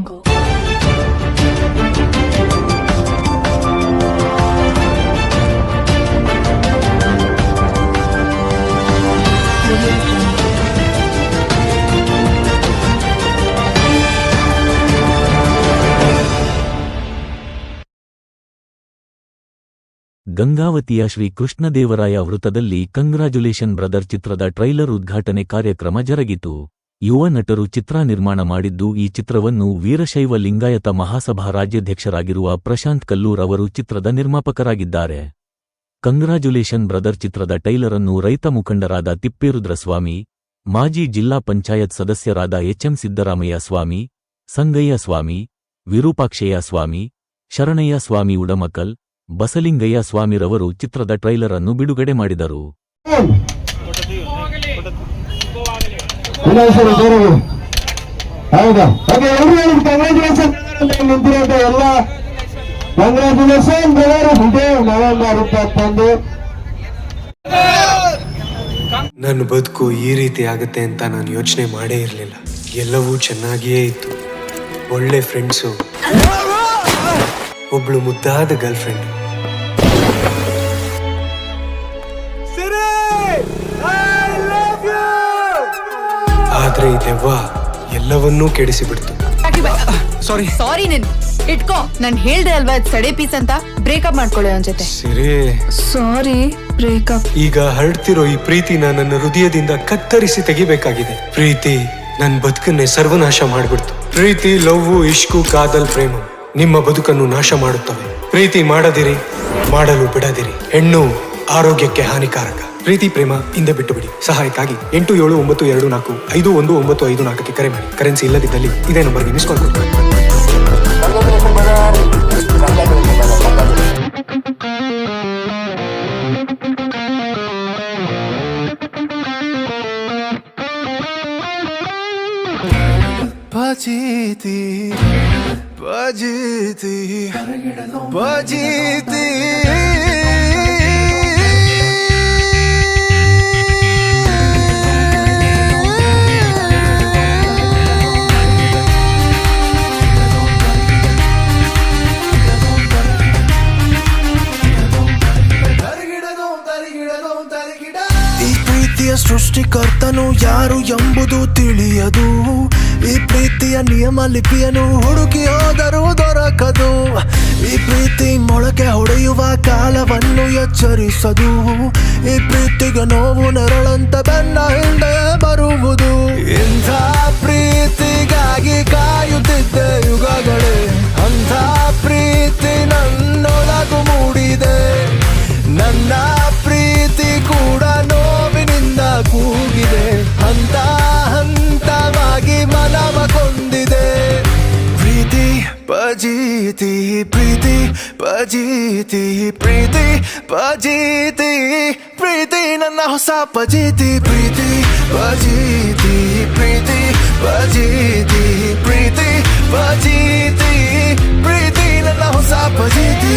jungle. ಗಂಗಾವತಿಯ Shri Krishnadevaraya ವೃತ್ತದಲ್ಲಿ congratulation brother ಚಿತ್ರದ trailer ಉದ್ಘಾಟನೆ ಕಾರ್ಯಕ್ರಮ ಜರುಗಿತು ಯುವ ನಟರು ಚಿತ್ರ ನಿರ್ಮಾಣ ಮಾಡಿದ್ದು ಈ ಚಿತ್ರವನ್ನು ವೀರಶೈವ ಲಿಂಗಾಯತ ಮಹಾಸಭಾ ರಾಜ್ಯಾಧ್ಯಕ್ಷರಾಗಿರುವ ಪ್ರಶಾಂತ್ ಕಲ್ಲೂರ್ ಅವರು ಚಿತ್ರದ ನಿರ್ಮಾಪಕರಾಗಿದ್ದಾರೆ. ಕಂಗ್ರಾಜುಲೇಷನ್ ಬ್ರದರ್ ಚಿತ್ರದ ಟೈಲರ್ ಅನ್ನು ರೈತ ಮುಖಂಡರಾದ ತಿಪ್ಪೇರುದ್ರಸ್ವಾಮಿ, ಮಾಜಿ ಜಿಲ್ಲಾ ಪಂಚಾಯತ್ ಸದಸ್ಯರಾದ ಎಚ್ಎಂ ಸಿದ್ದರಾಮಯ್ಯ ಸ್ವಾಮಿ, ಸಂಗಯ್ಯ ಸ್ವಾಮಿ, ವಿರೂಪಾಕ್ಷಯ್ಯ ಸ್ವಾಮಿ, ಶರಣಯ್ಯ ಸ್ವಾಮಿ ಉಡಮಕಲ್, ಬಸಲಿಂಗಯ್ಯ ಸ್ವಾಮಿರವರು ಚಿತ್ರದ ಟ್ರೈಲರ್ ಅನ್ನು ಬಿಡುಗಡೆ ಮಾಡಿದರು. ವಿನಾಶರು ಬೇರೆಯವರು ಹೌದಾ? ಓಕೆ ಎಲ್ಲರೂ ಕಂಗ್ರಾಚುಲೇಷನ್ ನಿಂತಿರೋದು ಎಲ್ಲ ಕಂಗ್ರಾಚುಲೇಷನ್ ಬೇರೆ ಇದೇ ನವೆಂಬರ್ ಇಪ್ಪತ್ತೊಂದು. ನನ್ನ ಬದುಕು ಈ ರೀತಿ ಆಗುತ್ತೆ ಅಂತ ನಾನು ಯೋಚನೆ ಮಾಡೇ ಇರಲಿಲ್ಲ. ಎಲ್ಲವೂ ಚೆನ್ನಾಗಿಯೇ ಇತ್ತು. ಒಳ್ಳೆ ಫ್ರೆಂಡ್ಸು ಒಬ್ಳು ಮುದ್ದಾದ ಗರ್ಲ್ ಎಲ್ಲವನ್ನೂ ಕೆಡಿಸಿಬಿಡ್ತು. ಸಾರಿ ಸಾರಿ ನಿನ್. ಇಟ್ಕೋ. ನಾನ್ ಹೇಳ್ದೆ ಅಲ್ವಾ ಇದ್ ಸಡೆ ಪೀಸ್ ಅಂತ? ಬ್ರೇಕಪ್ ಮಾಡ್ಕೊಳ್ಳಿ ಅವನ ಜೊತೆ. ಸಿರಿ. ಸಾರಿ ಬ್ರೇಕಪ್ ಈಗ ಹರಡ್ತಿರೋ ಈ ಪ್ರೀತಿನ ನನ್ನ ಹೃದಯದಿಂದ ಕತ್ತರಿಸಿ ತೆಗಿಬೇಕಾಗಿದೆ. ಪ್ರೀತಿ ನನ್ನ ಬದುಕನ್ನೇ ಸರ್ವನಾಶ ಮಾಡ್ಬಿಡ್ತು. ಪ್ರೀತಿ ಲವ್ ಇಷ್ಕು ಕಾದಲ್ ಪ್ರೇಮ ನಿಮ್ಮ ಬದುಕನ್ನು ನಾಶ ಮಾಡುತ್ತವೆ. ಪ್ರೀತಿ ಮಾಡದಿರಿ ಮಾಡಲು ಬಿಡದಿರಿ. ಹೆಣ್ಣು ಆರೋಗ್ಯಕ್ಕೆ ಹಾನಿಕಾರಕ. ಪ್ರೀತಿ, ಪ್ರೇಮ ಹಿಂದೆ ಬಿಟ್ಟು ಬಿಡಿ ಸಹಾಯಕ್ಕಾಗಿ ಎಂಟು ಏಳು ಒಂಬತ್ತು ಎರಡು ನಾಲ್ಕು ಐದು ಒಂದು ಒಂಬತ್ತು ಐದು ನಾಲ್ಕಕ್ಕೆ ಕರೆ ಮಾಡಿ. ಕರೆನ್ಸಿ ಇಲ್ಲದಿದ್ದಲ್ಲಿ ಇದೇ ನಂಬರ್ಗೆ ಮಿಸ್ ಕಾಲ್ ಕೊಡಿ ಬಜೀತಿ ಬಜೀತಿ ಬಜೀತಿ. ಸೃಷ್ಟಿಕರ್ತನು ಯಾರು ಎಂಬುದು ತಿಳಿಯದು. ಈ ಪ್ರೀತಿಯ ನಿಯಮ ಲಿಪಿಯನ್ನು ಹುಡುಕಿ ಹೋದರೂ ದೊರಕದು. ಈ ಪ್ರೀತಿ ಮೊಳಕೆ ಹೊಡೆಯುವ ಕಾಲವನ್ನು ಎಚ್ಚರಿಸದು. ಈ ಪ್ರೀತಿಗೆ ನೋವು ನೆರಳಂತ ಬೆನ್ನ ಹಿಂದೆ ಬರುವುದು. ಇಂಥ ಪ್ರೀತಿಗಾಗಿ ಕಾಯುತ್ತಿದ್ದೆ ಯುಗಗಳೇ. ಅಂಥ ಪ್ರೀತಿ ನನ್ನೊಳಗು ಮೂಡಿದೆ. ನನ್ನ ಪ್ರೀತಿ ಕೂಡ ಪಜೀತಿ ಪ್ರೀತಿ ಪಜೀತಿ ಪ್ರೀತಿ, ನನ್ನ ಹೊಸ ಪಜೀತಿ ಪ್ರೀತಿ ಪಜೀತಿ ಪ್ರೀತಿ ಪಜೀತಿ ಪ್ರೀತಿ ಪಜೀತಿ ಪ್ರೀತಿ, ನನ್ನ ಹೊಸ ಪಜೀತಿ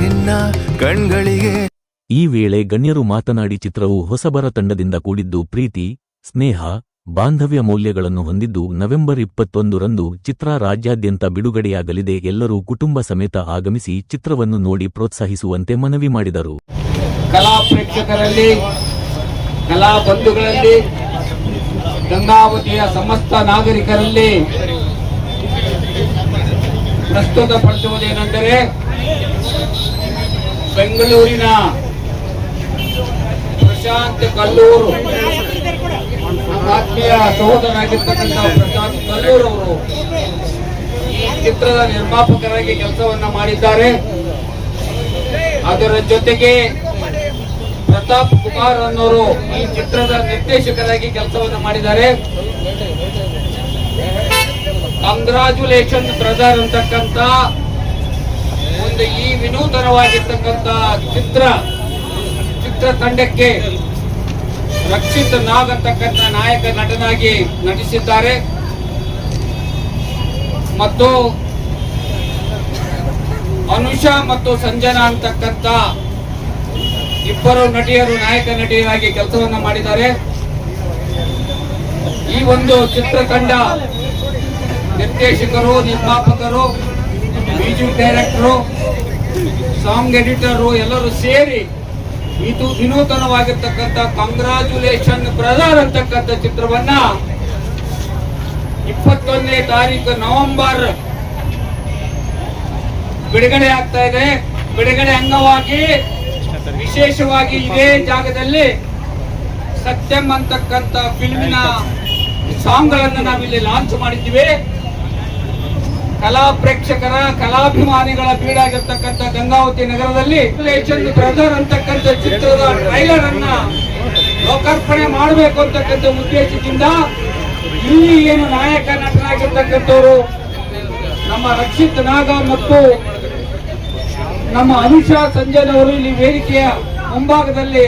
ನಿನ್ನ ಕಣ್ಗಳಿಗೆ. ಈ ವೇಳೆ ಗಣ್ಯರು ಮಾತನಾಡಿ ಚಿತ್ರವು ಹೊಸಬರ ತಂಡದಿಂದ ಕೂಡಿದ್ದು ಪ್ರೀತಿ ಸ್ನೇಹ ಬಾಂಧವ್ಯ ಮೌಲ್ಯಗಳನ್ನು ಹೊಂದಿದ್ದು ನವೆಂಬರ್ ಇಪ್ಪತ್ತೊಂದರಂದು ಚಿತ್ರ ರಾಜ್ಯಾದ್ಯಂತ ಬಿಡುಗಡೆಯಾಗಲಿದೆ. ಎಲ್ಲರೂ ಕುಟುಂಬ ಸಮೇತ ಆಗಮಿಸಿ ಚಿತ್ರವನ್ನು ನೋಡಿ ಪ್ರೋತ್ಸಾಹಿಸುವಂತೆ ಮನವಿ ಮಾಡಿದರು. ಕಲಾ ಪ್ರೇಕ್ಷಕರಲ್ಲಿ ಕಲಾ ಬಂಧುಗಳಲ್ಲಿ ಗಂಗಾವತಿಯ ಸಮಸ್ತ ನಾಗರಿಕರಲ್ಲಿ ಪ್ರಸ್ತುತಪಡಿಸುವುದೇನೆಂದರೆ ಬೆಂಗಳೂರಿನ ಪ್ರಶಾಂತ್ ಕಲ್ಲೂರು ಆತ್ಮೀಯ ಸಹೋದರಾಗಿರ್ತಕ್ಕಂಥ ಪ್ರಶಾಂತ್ ಕಲ್ಲೂರು ಅವರು ಈ ಚಿತ್ರದ ನಿರ್ಮಾಪಕರಾಗಿ ಕೆಲಸವನ್ನ ಮಾಡಿದ್ದಾರೆ. ಅದರ ಜೊತೆಗೆ ಪ್ರತಾಪ್ ಕುಮಾರ್ ಅನ್ನೋರು ಈ ಚಿತ್ರದ ನಿರ್ದೇಶಕರಾಗಿ ಕೆಲಸವನ್ನು ಮಾಡಿದ್ದಾರೆ. ಕಂಗ್ರಾಚುಲೇಷನ್ ಬ್ರದರ್ ಅಂತಕ್ಕಂತ ಒಂದು ಈ ವಿನೂತನವಾಗಿರ್ತಕ್ಕಂತ ಚಿತ್ರ ಚಿತ್ರ ತಂಡಕ್ಕೆ ರಕ್ಷಿತ್ ನಾಗ್ ಅಂತಕ್ಕಂಥ ನಾಯಕ ನಟನಾಗಿ ನಟಿಸಿದ್ದಾರೆ. ಮತ್ತು ಅನುಷಾ ಮತ್ತು ಸಂಜನಾ ಅಂತಕ್ಕಂಥ ಇಬ್ಬರು ನಟಿಯರು, ನಾಯಕ ನಟಿಯರಾಗಿ ಕೆಲಸವನ್ನ ಮಾಡಿದ್ದಾರೆ. ಈ ಒಂದು ಚಿತ್ರತಂಡ ನಿರ್ದೇಶಕರು, ನಿರ್ಮಾಪಕರು ಮ್ಯೂಸಿಕ್ ಡೈರೆಕ್ಟರು, ಸಾಂಗ್ ಎಡಿಟರು ಎಲ್ಲರೂ ಸೇರಿ ಇದು ವಿನೂತನವಾಗಿರ್ತಕ್ಕಂಥ ಕಂಗ್ರಾಚುಲೇಷನ್ ಬ್ರದರ್ ಅಂತಕ್ಕಂಥ ಚಿತ್ರವನ್ನ ಇಪ್ಪತ್ತೊಂದನೇ ತಾರೀಕು ನವೆಂಬರ್ ಬಿಡುಗಡೆ ಆಗ್ತಾ ಇದೆ. ಬಿಡುಗಡೆ ಅಂಗವಾಗಿ ವಿಶೇಷವಾಗಿ ಇದೇ ಜಾಗದಲ್ಲಿ ಸತ್ಯಂ ಅಂತಕ್ಕಂಥ ಫಿಲ್ಮಿನ ಸಾಂಗ್ಗಳನ್ನು ನಾವಿಲ್ಲಿ ಲಾಂಚ್ ಮಾಡಿದ್ದೀವಿ. ಕಲಾ ಪ್ರೇಕ್ಷಕರ ಕಲಾಭಿಮಾನಿಗಳ ಬೀಡಾಗಿರ್ತಕ್ಕಂಥ ಗಂಗಾವತಿ ನಗರದಲ್ಲಿ ಬ್ರದರ್ ಅಂತಕ್ಕಂಥ ಚಿತ್ರದ ಟ್ರೈಲರ್ ಅನ್ನ ಲೋಕಾರ್ಪಣೆ ಮಾಡಬೇಕು ಅಂತಕ್ಕಂಥ ಉದ್ದೇಶದಿಂದ ಇಲ್ಲಿ ಏನು ನಾಯಕ ನಟನಾಗಿರ್ತಕ್ಕಂಥವರು ನಮ್ಮ ರಕ್ಷಿತ್ ನಾಗ ಮತ್ತು ನಮ್ಮ ಅನುಷಾ ಸಂಜಯ್ ಅವರು ಇಲ್ಲಿ ವೇದಿಕೆಯ ಮುಂಭಾಗದಲ್ಲಿ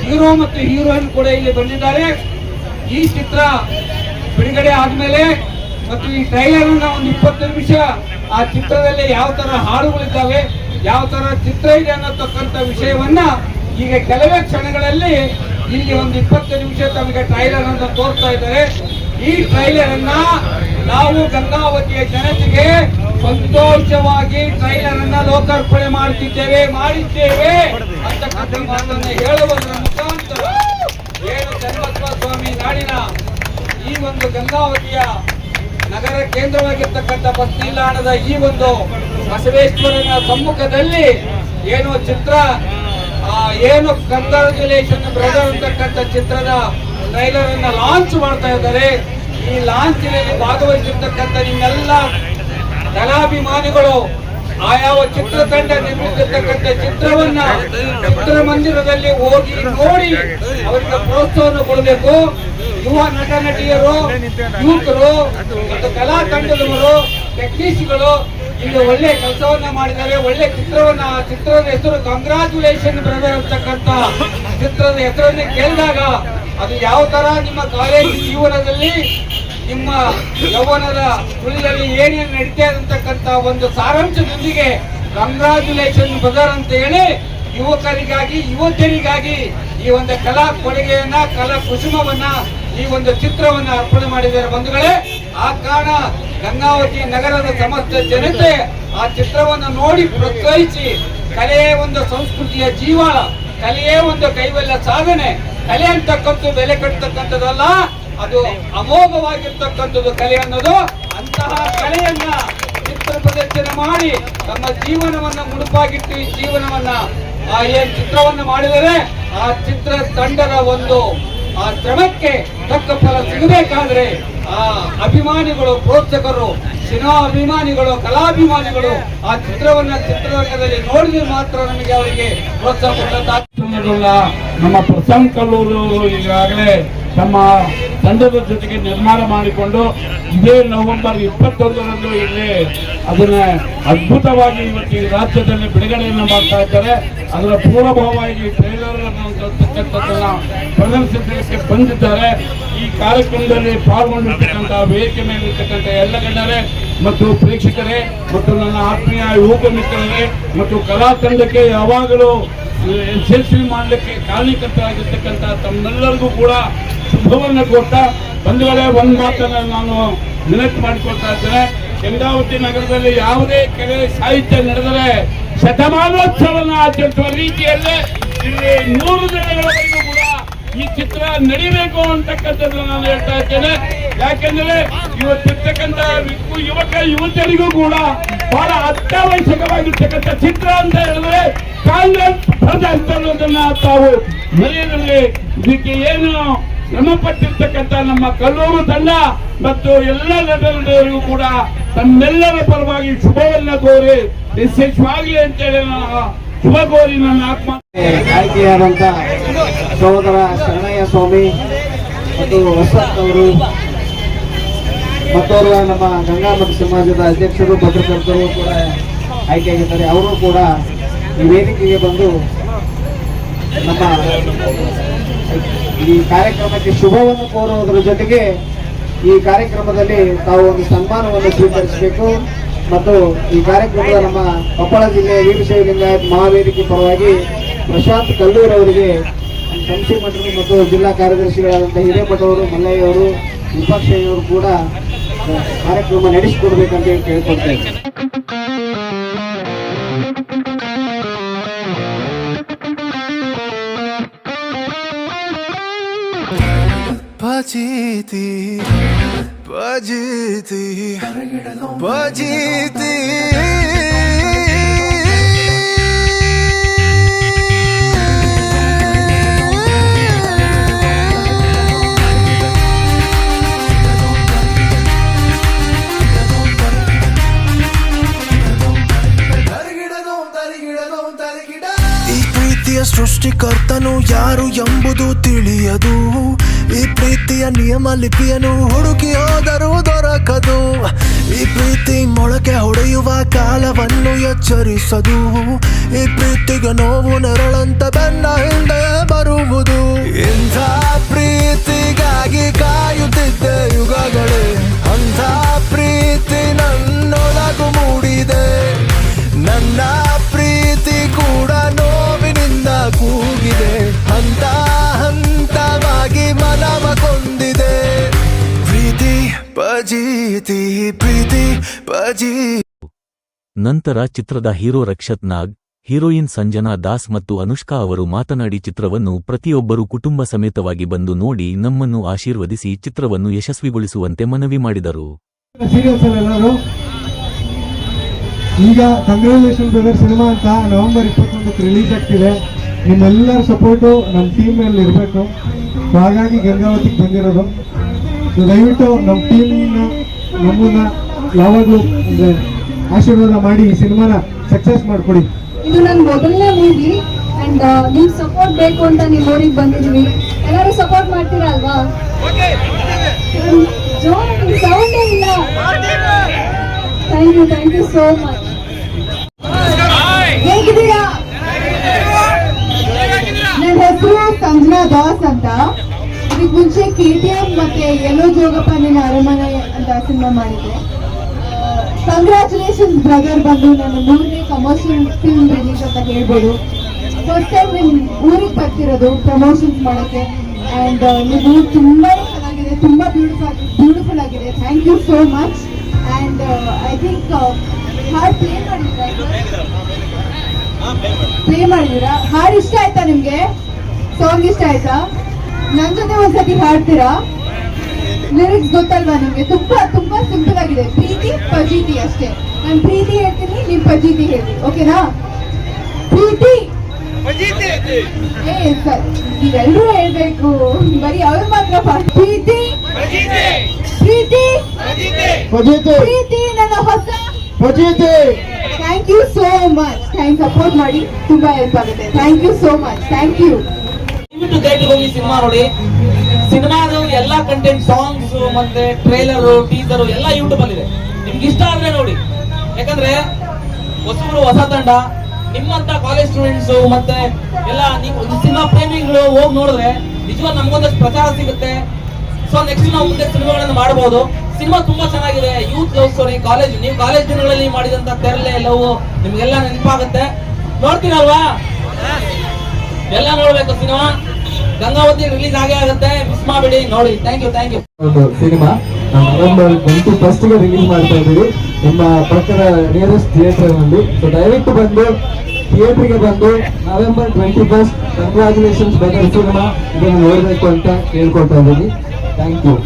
ಹೀರೋ ಮತ್ತು ಹೀರೋಯಿನ್ ಕೂಡ ಇಲ್ಲಿ ಬಂದಿದ್ದಾರೆ. ಈ ಚಿತ್ರ ಬಿಡುಗಡೆ ಆದ್ಮೇಲೆ ಮತ್ತು ಈ ಟ್ರೈಲರ್ ಒಂದು ಇಪ್ಪತ್ತು ನಿಮಿಷ ಆ ಚಿತ್ರದಲ್ಲಿ ಯಾವ ತರ ಹಾಡುಗಳಿದ್ದಾವೆ, ಯಾವ ತರ ಚಿತ್ರ ಇದೆ ಅನ್ನತಕ್ಕಂಥ ವಿಷಯವನ್ನ ಈಗ ಕೆಲವೇ ಕ್ಷಣಗಳಲ್ಲಿ ಇಲ್ಲಿ ಒಂದು ಇಪ್ಪತ್ತು ನಿಮಿಷ ತಮಗೆ ಟ್ರೈಲರ್ ಅಂತ ತೋರ್ತಾ ಇದ್ದಾರೆ. ಈ ಟ್ರೈಲರ್ ಅನ್ನ ನಾವು ಗಂಗಾವತಿಯ ಜನತೆಗೆ ಸಂತೋಷವಾಗಿ ಟ್ರೈಲರ್ ಅನ್ನ ಲೋಕಾರ್ಪಣೆ ಮಾಡುತ್ತಿದ್ದೇವೆ ಮಾಡಿದ್ದೇವೆ ಅಂತಕ್ಕಂಥ ಮಾತನ್ನು ಹೇಳುವುದರ ಮುಖಾಂತರ. ಏನು ಚನ್ನಬಸವ ಸ್ವಾಮಿ ನಾಡಿನ ಈ ಒಂದು ಗಂಗಾವತಿಯ ನಗರ ಕೇಂದ್ರವಾಗಿರ್ತಕ್ಕಂಥ ಬಸ್ ನಿಲ್ದಾಣದ ಈ ಒಂದು ಬಸವೇಶ್ವರನ ಸಮ್ಮುಖದಲ್ಲಿ ಏನು ಚಿತ್ರ ಏನು ಕಂಗ್ರಾಚುಲೇಷನ್ ಬ್ರದರ್ ಅಂತಕ್ಕಂಥ ಚಿತ್ರದ ಟ್ರೈಲರ್ ಅನ್ನ ಲಾಂಚ್ ಮಾಡ್ತಾ ಇದ್ದಾರೆ. ಈ ಲಾಂಚ್ ಭಾಗವಹಿಸಿರ್ತಕ್ಕಂಥ ನಿಮ್ಮೆಲ್ಲ ಕಲಾಭಿಮಾನಿಗಳು ಆಯಾವ ಚಿತ್ರತಂಡ ನಿರ್ಮಿಸಿರ್ತಕ್ಕಂಥ ಚಿತ್ರವನ್ನ ಚಿತ್ರಮಂದಿರದಲ್ಲಿ ಹೋಗಿ ನೋಡಿ ಅವರಿಗೆ ಪ್ರೋತ್ಸಾಹವನ್ನು ಕೊಡಬೇಕು. ಯುವ ನಟ ನಟಿಯರು ಯುವಕರು ಮತ್ತು ಕಲಾ ತಂಡದವರು ಟೆಕ್ನಿಷಿಗಳು ಇಲ್ಲಿ ಒಳ್ಳೆ ಕೆಲಸವನ್ನ ಮಾಡಿದ್ದಾರೆ. ಒಳ್ಳೆ ಚಿತ್ರವನ್ನ ಚಿತ್ರದ ಹೆಸರು ಕಂಗ್ರಾಚುಲೇಷನ್ ಬ್ರದರ್ ಅಂತಕ್ಕಂತ ಚಿತ್ರದ ಹೆಸರನ್ನೇ ಕೇಳಿದಾಗ ಅದು ಯಾವ ತರ ನಿಮ್ಮ ಕಾಲೇಜು ಜೀವನದಲ್ಲಿ ನಿಮ್ಮ ಯೌವನದ ತುಳಿದಲ್ಲಿ ಏನೇನು ನಡೀತಾ ಇರತಕ್ಕಂತ ಒಂದು ಸಾರಾಂಶದೊಂದಿಗೆ ಕಂಗ್ರಾಚುಲೇಷನ್ ಬ್ರದರ್ ಅಂತ ಹೇಳಿ ಯುವಕರಿಗಾಗಿ ಯುವತಿಯರಿಗಾಗಿ ಈ ಒಂದು ಕಲಾ ಕೊಡುಗೆಯನ್ನ, ಕಲಾ ಕುಸುಮವನ್ನ ಈ ಒಂದು ಚಿತ್ರವನ್ನು ಅರ್ಪಣೆ ಮಾಡಿದ್ದಾರೆ ಬಂಧುಗಳೇ. ಆ ಕಾರಣ ಗಂಗಾವತಿ ನಗರದ ಸಮಸ್ತ ಜನತೆ ಆ ಚಿತ್ರವನ್ನು ನೋಡಿ ಪ್ರೋತ್ಸಾಹಿಸಿ, ಕಲೆಯೇ ಒಂದು ಸಂಸ್ಕೃತಿಯ ಜೀವಾಳ ಕಲೆಯೇ ಒಂದು ಕೈವಲ್ಯ ಸಾಧನೆ. ಕಲೆ ಅಂತಕ್ಕಂಥ ಬೆಲೆ ಕಟ್ಟತಕ್ಕಂಥದ್ದಲ್ಲ ಅದು ಅಮೋಘವಾಗಿರ್ತಕ್ಕಂಥದ್ದು ಕಲೆ ಅನ್ನೋದು ಅಂತಹ ಕಲೆಯನ್ನ ಚಿತ್ರ ಪ್ರದರ್ಶನ ಮಾಡಿ ತಮ್ಮ ಜೀವನವನ್ನ ಮುಡುಪಾಗಿಟ್ಟು ಈ ಜೀವನವನ್ನ, ಆ ಏನ್ ಚಿತ್ರವನ್ನು ಮಾಡಿದರೆ ಆ ಚಿತ್ರ ತಂಡದ ಒಂದು ಆ ಶ್ರಮಕ್ಕೆ ತಕ್ಕ ಫಲ ಸಿಗಬೇಕಾದ್ರೆ ಆ ಅಭಿಮಾನಿಗಳು ಪ್ರೋತ್ಸಾಹಕರು ಸಿನಿಮಾ ಅಭಿಮಾನಿಗಳು ಕಲಾಭಿಮಾನಿಗಳು ಆ ಚಿತ್ರವನ್ನ ಚಿತ್ರರಂಗದಲ್ಲಿ ನೋಡಿದ್ರೆ ಮಾತ್ರ ನಮಗೆ ಅವರಿಗೆ ಪ್ರೋತ್ಸಾಹ ಕೊಟ್ಟಂತ ನಮ್ಮ ಪ್ರಸಂಗ ಕಲ್ಲೂರು ಈಗಾಗಲೇ ತಮ್ಮ ತಂಡದ ಜೊತೆಗೆ ನಿರ್ಮಾಣ ಮಾಡಿಕೊಂಡು ಇದೇ ನವೆಂಬರ್ ಇಪ್ಪತ್ತೊಂದರಂದು ಇಲ್ಲಿ ಅದನ್ನ ಅದ್ಭುತವಾಗಿ ಇವತ್ತು ಈ ರಾಜ್ಯದಲ್ಲಿ ಬಿಡುಗಡೆಯನ್ನು ಮಾಡ್ತಾ ಇದ್ದಾರೆ. ಅದರ ಪೂರ್ವಭಾವವಾಗಿ ಟ್ರೈಲರ್ ಅಂತಕ್ಕಂಥದ್ದನ್ನ ಪ್ರದರ್ಶಿಸಲಿಕ್ಕೆ ಬಂದಿದ್ದಾರೆ. ಈ ಕಾರ್ಯಕ್ರಮದಲ್ಲಿ ಪಾಲ್ಗೊಂಡಿರ್ತಕ್ಕಂಥ ವೇದಿಕೆ ಮೇಲೆ ಇರ್ತಕ್ಕಂಥ ಎಲ್ಲ ಗಣ್ಯರೇ ಮತ್ತು ಪ್ರೇಕ್ಷಕರೇ ಮತ್ತು ನನ್ನ ಆತ್ಮೀಯ ಯುವಕ ಮಿತ್ರರೇ ಮತ್ತು ಕಲಾ ತಂಡಕ್ಕೆ ಯಾವಾಗಲೂ ಯಶಸ್ವಿ ಮಾಡಲಿಕ್ಕೆ ಕಾರಣೀಕರ್ತರಾಗಿರ್ತಕ್ಕಂಥ ತಮ್ಮೆಲ್ಲರಿಗೂ ಕೂಡ ಶುಭವನ್ನು ಕೊಟ್ಟ ಬಂಧುಗಳೇ ಒಂದು ಮಾತನ್ನು ನಾನು ನೆನಪು ಮಾಡಿಕೊಳ್ತಾ ಇದ್ದೇನೆ. ಗಂಗಾವತಿ ನಗರದಲ್ಲಿ ಯಾವುದೇ ಕಲೆ ಸಾಹಿತ್ಯ ನಡೆದರೆ ಶತಮಾನೋತ್ಸವವನ್ನು ಆಚರಿಸುವ ರೀತಿಯಲ್ಲೇ ಇಲ್ಲಿ ನೂರು ದಿನಗಳವರೆಗೂ ಕೂಡ ಈ ಚಿತ್ರ ನಡಿಬೇಕು ಅಂತಕ್ಕಂಥದ್ದು ನಾನು ಹೇಳ್ತಾ ಇದ್ದೇನೆ. ಯಾಕೆಂದ್ರೆ ಇವತ್ತಿರ್ತಕ್ಕಂಥ ಯುವ- ಯುವಕ ಯುವತಿಯರಿಗೂ ಕೂಡ ಬಹಳ ಅತ್ಯಾವಶ್ಯಕವಾಗಿರ್ತಕ್ಕಂಥ ಚಿತ್ರ ಅಂತ ಹೇಳಿದ್ರೆ ಕಾಂಗ್ರೆಸ್ ಅನ್ನೋದನ್ನ ತಾವು ಮನೆಯಲ್ಲಿ ಇದಕ್ಕೆ ಏನು ಶ್ರಮ ಪಟ್ಟಿರ್ತಕ್ಕಂಥ ನಮ್ಮ ಕಲ್ಲೂರು ತಂಡ ಮತ್ತು ಎಲ್ಲ ನಟರಿಗೂ ಕೂಡ ತಮ್ಮೆಲ್ಲರ ಪರವಾಗಿ ಶುಭವನ್ನ ಕೋರಿ ಯಶಸ್ವಾಗಲಿ ಅಂತೇಳಿ ನಾನು ಶುಭ ಕೋರಿ ನನ್ನ ಆತ್ಮ ಆಯ್ಕೆಯಾದಂತ ಸಹೋದರ ಶರಣಯ್ಯ ಸ್ವಾಮಿ ಮತ್ತು ವಸಂತ್ ಅವರು ಮತ್ತೋರ್ವ ನಮ್ಮ ಗಂಗಾಮಠ ಸಮಾಜದ ಅಧ್ಯಕ್ಷರು, ಪತ್ರಕರ್ತರು ಕೂಡ ಆಯ್ಕೆಯಾಗಿದ್ದಾರೆ. ಅವರು ಕೂಡ ಈ ವೇದಿಕೆಗೆ ಬಂದು ನಮ್ಮ ಈ ಕಾರ್ಯಕ್ರಮಕ್ಕೆ ಶುಭವನ್ನು ಕೋರುವುದರ ಜೊತೆಗೆ ಈ ಕಾರ್ಯಕ್ರಮದಲ್ಲಿ ತಾವು ಒಂದು ಸನ್ಮಾನವನ್ನು ಸ್ವೀಕರಿಸಬೇಕು. ಮತ್ತು ಈ ಕಾರ್ಯಕ್ರಮದ ನಮ್ಮ ಕೊಪ್ಪಳ ಜಿಲ್ಲೆಯ ವೀರಶೈವ ಲಿಂಗಾಯತ್ ಮಹಾವೇದಿಕೆ ಪರವಾಗಿ ಪ್ರಶಾಂತ್ ಕಲ್ಲೂರ್ ಅವರಿಗೆ ಸಂಸ್ಥೆ ಮಂಡಳಿ ಮತ್ತು ಜಿಲ್ಲಾ ಕಾರ್ಯದರ್ಶಿಗಳಾದಂಥ ಹಿರೇಮಠವರು ಮಲ್ಲಯ್ಯ ಅವರು ವಿಪಕ್ಷಯ್ಯವರು ಕೂಡ ಕಾರ್ಯಕ್ರಮ ನಡೆಸಿಕೊಡ್ಬೇಕಂತ ಕೇಳ್ಕೊಳ್ತಾ ಇದ್ದೀನಿ ಬಜೀತಿ ಬಜೀತಿ ಬಜೀತಿ. ಸೃಷ್ಟಿಕರ್ತನು ಯಾರು ಎಂಬುದು ತಿಳಿಯದು. ಈ ಪ್ರೀತಿಯ ನಿಯಮ ಲಿಪಿಯನ್ನು ಹುಡುಕಿ ಹೋದರೂ ದೊರಕದು. ಈ ಪ್ರೀತಿ ಮೊಳಕೆ ಹೊಡೆಯುವ ಕಾಲವನ್ನು ಎಚ್ಚರಿಸದು. ಈ ಪ್ರೀತಿಗೆ ನೋವು ನೆರಳಂತ ಬೆನ್ನ ಹಿಂದೆ ಬರುವುದು. ಪಜೀತಿ ಪ್ರೀತಿ ಬಜಿ. ನಂತರ ಚಿತ್ರದ ಹೀರೋ ರಕ್ಷತ್ ನಾಗ್ ಹೀರೋಯಿನ್ ಸಂಜನಾ ದಾಸ್ ಮತ್ತು ಅನುಷ್ಕಾ ಅವರು ಮಾತನಾಡಿ ಚಿತ್ರವನ್ನು ಪ್ರತಿಯೊಬ್ಬರೂ ಕುಟುಂಬ ಸಮೇತವಾಗಿ ಬಂದು ನೋಡಿ ನಮ್ಮನ್ನು ಆಶೀರ್ವದಿಸಿ ಚಿತ್ರವನ್ನು ಯಶಸ್ವಿಗೊಳಿಸುವಂತೆ ಮನವಿ ಮಾಡಿದರು. ಈಗ ಕಂಗ್ರಾಚುಲೇಷನ್ ಬ್ರದರ್ ಸಿನಿಮಾ ಅಂತ ನವೆಂಬರ್ ಇಪ್ಪತ್ತೊಂದಕ್ಕೆ ರಿಲೀಸ್ ಆಗ್ತಿದೆ. ನಿಮ್ಮೆಲ್ಲರ ಸಪೋರ್ಟು ನಮ್ಮ ಟೀಮ್ ಮೇಲೆ ಇರಬೇಕು. ಹಾಗಾಗಿ ಗಂಗಾವತಿಗೆ ಬಂದಿರೋದು. ದಯವಿಟ್ಟು ನಮ್ಮ ಟೀಮ್ನ ನಮ್ಮನ್ನ ಯಾವಾಗಲೂ ಅಂದ್ರೆ ಆಶೀರ್ವಾದ ಮಾಡಿ ಈ ಸಿನಿಮಾನ ಸಕ್ಸಸ್ ಮಾಡಿಕೊಡಿ. ಇದು ನನ್ನ ಮೊದಲನೇ ಮೂವಿ ಅಂಡ್ ನಿಮ್ ಸಪೋರ್ಟ್ ಬೇಕು ಅಂತ ನೀವು ಊರಿಗೆ ಬಂದಿದ್ವಿ ಎಲ್ಲರೂ ಸಪೋರ್ಟ್ ಮಾಡ್ತೀರಾ ಅಲ್ವಾ? ಸೌಂಡೇ ಇಲ್ಲ. Thank you thank you so much ಹೇಗಿದ್ದೀರಾ? ನನ್ನ ಹೆಸರು ಸಂಜನಾ ದಾಸ್ ಅಂತ. ಇದಕ್ಕೆ ಮುಂಚೆ ಕೆ ಟಿ ಎಂ ಮತ್ತೆ ಎಲ್ಲೋ ಜೋಗಪ್ಪ ನಿನ್ನ ಅರಮನೆ ಅಂತ ಸಿನಿಮಾ ಮಾಡಿದ್ದೆ ಕಂಗ್ರ್ಯಾಚುಲೇಷನ್ಸ್ ಬ್ರದರ್ ಬಂದು ನನ್ನ ಮೂರನೇ ಕಮರ್ಷಿಯಲ್ ಫಿಲ್ಮ್ ರಿಲೀಸ್ ಅಂತ ಹೇಳ್ಬೋದು. ಫಸ್ಟ್ ಟೈಮ್ ನಿಮ್ ಊರಿಗೆ ಬರ್ತಿರೋದು ಪ್ರಮೋಷನ್ಸ್ ಮಾಡೋಕ್ಕೆ. ಆ್ಯಂಡ್ ನಿಮ್ಮ ಊರು ತುಂಬಾ ಚೆನ್ನಾಗಿದೆ, ತುಂಬಾ ಬ್ಯೂಟಿಫುಲ್ ಬ್ಯೂಟಿಫುಲ್ ಆಗಿದೆ. Thank you so much and I think ಹಾಡ್ ಪ್ಲೇ ಮಾಡಿದ್ದೀರಾ ಪ್ಲೇ ಮಾಡಿದ್ದೀರಾ ಹಾಡು ಇಷ್ಟ ಆಯ್ತಾ ನಿಮ್ಗೆ? ಸಾಂಗ್ ಇಷ್ಟ ಆಯ್ತಾ? ನನ್ ಜೊತೆ ಒಂದ್ಸತಿ ಹಾಡ್ತೀರಾ? ಲಿರಿಕ್ಸ್ ಗೊತ್ತಲ್ವಾ ನಿಮ್ಗೆ? ತುಂಬಾ ತುಂಬಾ ಸಿಂಪಲ್ ಆಗಿದೆ. ಪ್ರೀತಿ ಪಜೀತಿ ಅಷ್ಟೇ. ನಾನು ಪ್ರೀತಿ ಹೇಳ್ತೀನಿ ನೀವ್ ಪಜೀತಿ ಹೇಳಿ. ಓಕೆನಾ? ಪ್ರೀತಿ! ಏ ಸರ್ ನೀವೆಲ್ಲರೂ ಹೇಳ್ಬೇಕು. ಬರೀ ಅವ್ರು ಮಾತ್ರ. ಪ್ರೀತಿ! ಪ್ರೀತಿ! ಪ್ರೀತಿ ನನ್ನ ಹೊಸ thank you so much thank support ಮಾಡಿ. ತುಂಬಾ ಹೆಲ್ಪ್ ಆಗುತ್ತೆ. Thank you so much thank you ದಯವಿಟ್ಟು ಥಿಯೇಟರ್ಗೆ ಹೋಗಿ ಸಿನಿಮಾ ನೋಡಿ. ಸಿನಿಮಾದ ಎಲ್ಲಾ ಕಂಟೆಂಟ್ ಸಾಂಗ್ಸ್ ಮತ್ತೆ ಟ್ರೈಲರ್ ಟೀಸರ್ ಎಲ್ಲ ಯೂಟ್ಯೂಬ್ ಅಲ್ಲಿ ಇದೆ ನಿಮ್ಗೆ ಇಷ್ಟ ಆದ್ರೆ ನೋಡಿ. ಯಾಕಂದ್ರೆ ಹೊಸಬರು ಹೊಸ ತಂಡ, ನಿಮ್ಮಂತ ಕಾಲೇಜ್ ಸ್ಟೂಡೆಂಟ್ಸ್ ಮತ್ತೆ ಎಲ್ಲ ನೀವು ಸಿನಿಮಾ ಪ್ರೇಮಿಗಳು ಹೋಗಿ ನೋಡಿದ್ರೆ ನಿಜವಾಗ್ ನಮ್ಗೊಂದಷ್ಟು ಪ್ರಚಾರ ಸಿಗುತ್ತೆ. ಸೊ ನೆಕ್ಸ್ಟ್ ನಾವು ಮುಂದೆ ಸಿನಿಮಾಗಳನ್ನು ಮಾಡಬಹುದು ಸಿನಿಮಾ ತುಂಬಾ ಚೆನ್ನಾಗಿದೆ. ಯೂತ್ ಲವ್ ಸ್ಟೋರಿ ಕಾಲೇಜ್ ನೀವು ಕಾಲೇಜ್ ದಿನಗಳಲ್ಲಿ ಮಾಡಿದಂತ ತೆರಲೆ ಲವ್, ನಿಮ್ಗೆಲ್ಲ ನೆನಪಾಗುತ್ತೆ. ನೋಡ್ತೀರಲ್ವಾ? ಎಲ್ಲ ನೋಡ್ಬೇಕು ಸಿನಿಮಾ. ಗಂಗಾವತಿ ರಿಲೀಸ್ ಆಗೇ ಆಗುತ್ತೆ. ಮಿಸ್ ಮಾಡಬೇಡಿ. ನೋಡಿ. Thank you thank you cinema. November twenty ಫಸ್ಟ್ಗೆ ರಿಲೀಸ್ ಮಾಡ್ತಾ ಇದ್ದೀವಿ ನಿಮ್ಮ ಪಕ್ಕದ ನಿಯರೆಸ್ಟ್ ಥಿಯೇಟರ್ನಲ್ಲಿ. ಸೊ ದಯವಿಟ್ಟು ಬಂದು ಥಿಯೇಟರ್ಗೆ ಬಂದು ನವೆಂಬರ್ ಟ್ವೆಂಟಿ ಫಸ್ಟ್ ಕಂಗ್ರಾಚುಲೇಷನ್ಸ್ ಬಗ್ಗೆ ಸಿನಿಮಾ. ಇದನ್ನು ನೋಡಬೇಕು ಅಂತ ಕೇಳ್ಕೊಳ್ತಾ ಇದ್ದೀನಿ. Thank you